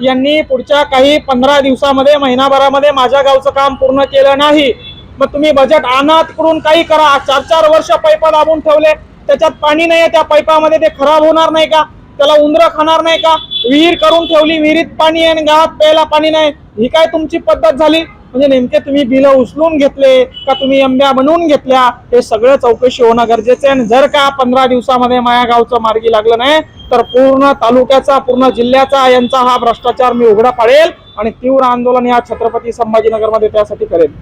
यांनी पुढच्या काही पंधरा दिवसामध्ये महिनाभरामध्ये माझ्या गावचं काम पूर्ण केलं नाही. मग तुम्ही बजेट आणा तिकडून काही करा. चार चार वर्ष पाईप दाबून ठेवले. त्याच्यात पाणी नाही त्या पैपामध्ये ते खराब होणार नाही का? त्याला उंदरं खाणार नाही का? विहीर करून ठेवली विहिरीत पाणी आहे आणि गावात प्यायला पाणी नाही. ही काय तुमची पद्धत झाली? म्हणजे नेमके तुम्ही बिलं उचलून घेतले का तुम्ही आंब्या बनवून घेतल्या हे सगळं चौकशी होणं गरजेचं आहे. आणि जर का पंधरा दिवसामध्ये माया गावचं मार्गी लागलं नाही तर पूर्ण तालुक्याचा पूर्ण जिल्ह्याचा यांचा हा भ्रष्टाचार मी उघडा पाडेल आणि तीव्र आंदोलन या छत्रपती संभाजीनगरमध्ये त्यासाठी करेल.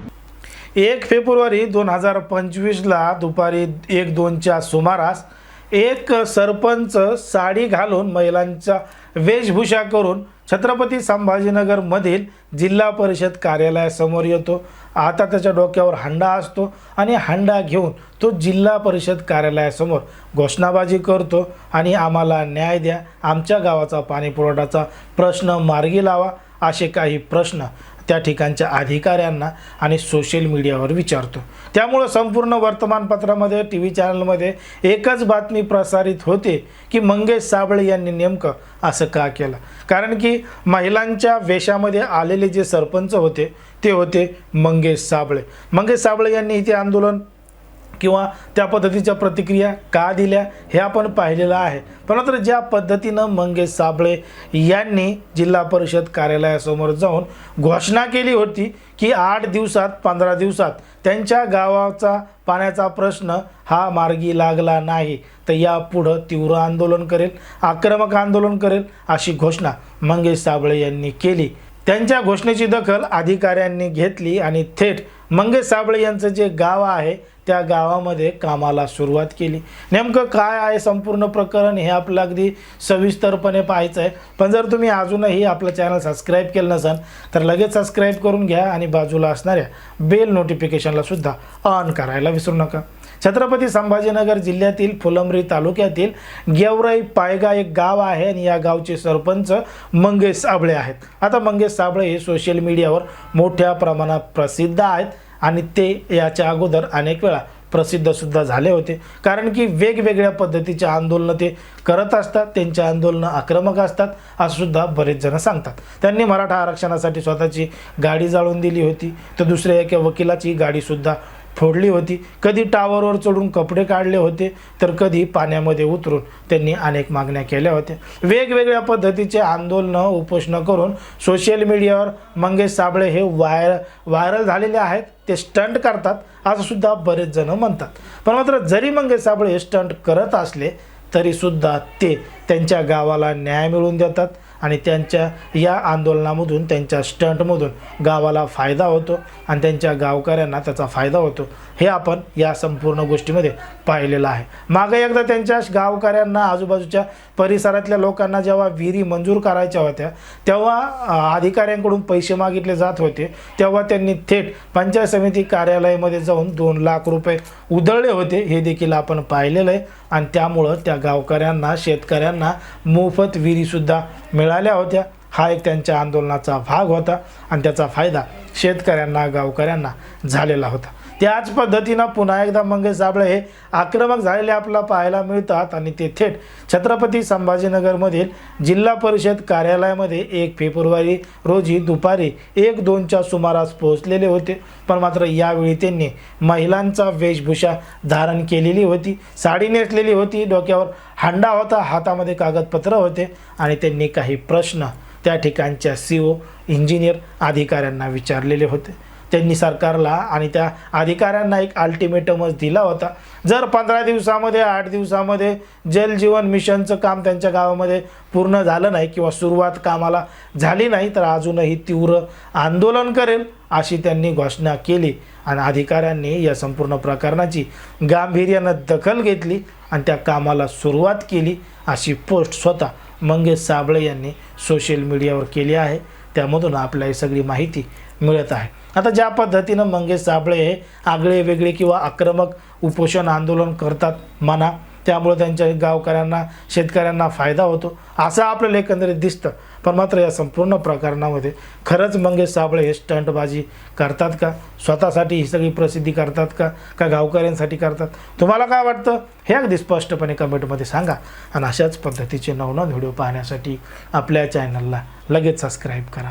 एक फेब्रुवारी दोन हजार पंचवीसला दुपारी एक दोनच्या सुमारास एक सरपंच साडी घालून महिलांच्या वेशभूषा करून छत्रपती संभाजीनगरमधील जिल्हा परिषद कार्यालयासमोर येतो. आता त्याच्या डोक्यावर हंडा असतो आणि हंडा घेऊन तो जिल्हा परिषद कार्यालयासमोर घोषणाबाजी करतो आणि आम्हाला न्याय द्या. आमच्या गावाचा पाणीपुरवठाचा प्रश्न मार्गी लावा असे काही प्रश्न त्या ठिकाणच्या अधिकाऱ्यांना आणि सोशल मीडियावर विचारतो. त्यामुळं संपूर्ण वर्तमानपत्रामध्ये टी व्ही चॅनलमध्ये एकच बातमी प्रसारित होते की मंगेश साबळे यांनी नेमकं असं का केलं? कारण की महिलांच्या वेशामध्ये आलेले जे सरपंच होते ते होते मंगेश साबळे. मंगेश साबळे यांनी इथे आंदोलन किंवा त्या पद्धतीच्या प्रतिक्रिया का दिल्या हे आपण पाहिलेलं आहे. परंतु ज्या पद्धतीनं मंगेश साबळे यांनी जिल्हा परिषद कार्यालयासमोर जाऊन घोषणा केली होती की आठ दिवसात पंधरा दिवसात त्यांच्या गावाचा पाण्याचा प्रश्न हा मार्गी लागला नाही तर यापुढं तीव्र आंदोलन करेल आक्रमक आंदोलन करेल अशी घोषणा मंगेश साबळे यांनी केली. त्यांच्या घोषणेची दखल अधिकाऱ्यांनी घेतली आणि थेट मंगेश साबळे यांचं जे गाव आहे त्या गावामध्ये कामाला सुरुवात केली. नेमकं काय आहे संपूर्ण प्रकरण हे आपलं अगदी सविस्तरपणे पाहायचं आहे. पण जर तुम्ही अजूनही आपलं चॅनल सबस्क्राईब केलं नसाल तर लगेच सबस्क्राईब करून घ्या आणि बाजूला असणाऱ्या बेल नोटिफिकेशनला सुद्धा ऑन करायला विसरू नका. छत्रपती संभाजीनगर जिल्ह्यातील फुलंब्री तालुक्यातील गेवराई पायगा एक गाव आहे आणि या गावचे सरपंच मंगेश साबळे आहेत. आता मंगेश साबळे हे सोशल मीडियावर मोठ्या प्रमाणात प्रसिद्ध आहेत. आणि ते याच्या अगोदर अनेक वेळा प्रसिद्धसुद्धा झाले होते. कारण की वेगवेगळ्या पद्धतीचे आंदोलनं ते करत असतात त्यांचे आंदोलनं आक्रमक असतात असं सुद्धा बरेच जण सांगतात. त्यांनी मराठा आरक्षणासाठी स्वतःची गाडी जाळून दिली होती. तर दुसऱ्या एका वकिलाची गाडीसुद्धा फोडली होती. कधी टावरवर चढून कपडे काढले होते तर कधी पाण्यामध्ये उतरून त्यांनी अनेक मागण्या केल्या होत्या. वेगवेगळ्या पद्धतीचे आंदोलनं उपोषणं करून सोशल मीडियावर मंगेश साबळे हे वायर व्हायरल झालेले आहेत. ते स्टंट करतात. असं सुद्धा बरेच जण म्हणतात. पण मात्र जरी मंगेश साबळे हे स्टंट करत असले तरीसुद्धा ते त्यांच्या गावाला न्याय मिळवून देतात आणि त्यांच्या या आंदोलनामधून त्यांच्या स्टंटमधून गावाला फायदा होतो आणि त्यांच्या गावकऱ्यांना त्याचा फायदा होतो. हे आपण या संपूर्ण गोष्टीमध्ये पाहिलेलं आहे. मागे एकदा त्यांच्या गावकऱ्यांना आजूबाजूच्या परिसरातल्या लोकांना जेव्हा विहिरी मंजूर करायच्या होत्या तेव्हा अधिकाऱ्यांकडून पैसे मागितले जात होते. तेव्हा त्यांनी थेट पंचायत समिती कार्यालयामध्ये जाऊन दोन लाख रुपये उधळले होते. हे देखील आपण पाहिलेलं आहे. आणि त्यामुळं त्या गावकऱ्यांना शेतकऱ्यांना त्यांना मोफत विहिरीसुद्धा मिळाल्या होत्या. हा एक त्यांच्या आंदोलनाचा भाग होता आणि त्याचा फायदा शेतकऱ्यांना गावकऱ्यांना झालेला होता. त्याच पद्धतीनं पुन्हा एकदा मंगेश साबळे हे आक्रमक झालेले आपल्याला पाहायला मिळतात आणि ते थेट छत्रपती संभाजीनगरमधील जिल्हा परिषद कार्यालयामध्ये एक फेब्रुवारी रोजी दुपारी एक दोनच्या सुमारास पोहोचलेले होते. पण मात्र यावेळी त्यांनी महिलांचा वेशभूषा धारण केलेली होती. साडी नेसलेली होती. डोक्यावर हांडा होता. हातामध्ये कागदपत्र होते आणि त्यांनी काही प्रश्न त्या ठिकाणच्या सी ओ इंजिनियर अधिकाऱ्यांना विचारलेले होते. त्यांनी सरकारला आणि त्या अधिकाऱ्यांना एक अल्टिमेटमच दिला होता. जर पंधरा दिवसामध्ये आठ दिवसामध्ये जल जीवन मिशनचं काम त्यांच्या गावामध्ये पूर्ण झालं नाही किंवा सुरुवात कामाला झाली नाही तर अजूनही तीव्र आंदोलन करेल अशी त्यांनी घोषणा केली. आणि अधिकाऱ्यांनी या संपूर्ण प्रकरणाची गांभीर्यानं दखल घेतली आणि त्या कामाला सुरुवात केली अशी पोस्ट स्वतः मंगेश साबळे यांनी सोशल मीडियावर केली आहे. त्यामधून आपल्याला ही सगळी माहिती मिळत आहे. आता ज्या पद्धतीनं मंगेश साबळे हे आगळे वेगळे किंवा आक्रमक उपोषण आंदोलन करतात म्हणा त्यामुळे त्यांच्या गावकऱ्यांना शेतकऱ्यांना फायदा होतो असं आपल्याला एकंदरीत दिसतं. पण मात्र या संपूर्ण प्रकरणामध्ये खरंच मंगेश साबळे हे स्टंटबाजी करतात का? स्वतःसाठी ही सगळी प्रसिद्धी करतात का? का गावकऱ्यांसाठी करतात? तुम्हाला काय वाटतं? हे अगदी स्पष्टपणे कमेंटमध्ये सांगा. आणि अशाच पद्धतीचे नवनवीन व्हिडिओ पाहण्यासाठी आपल्या चॅनलला लगेच सबस्क्राईब करा.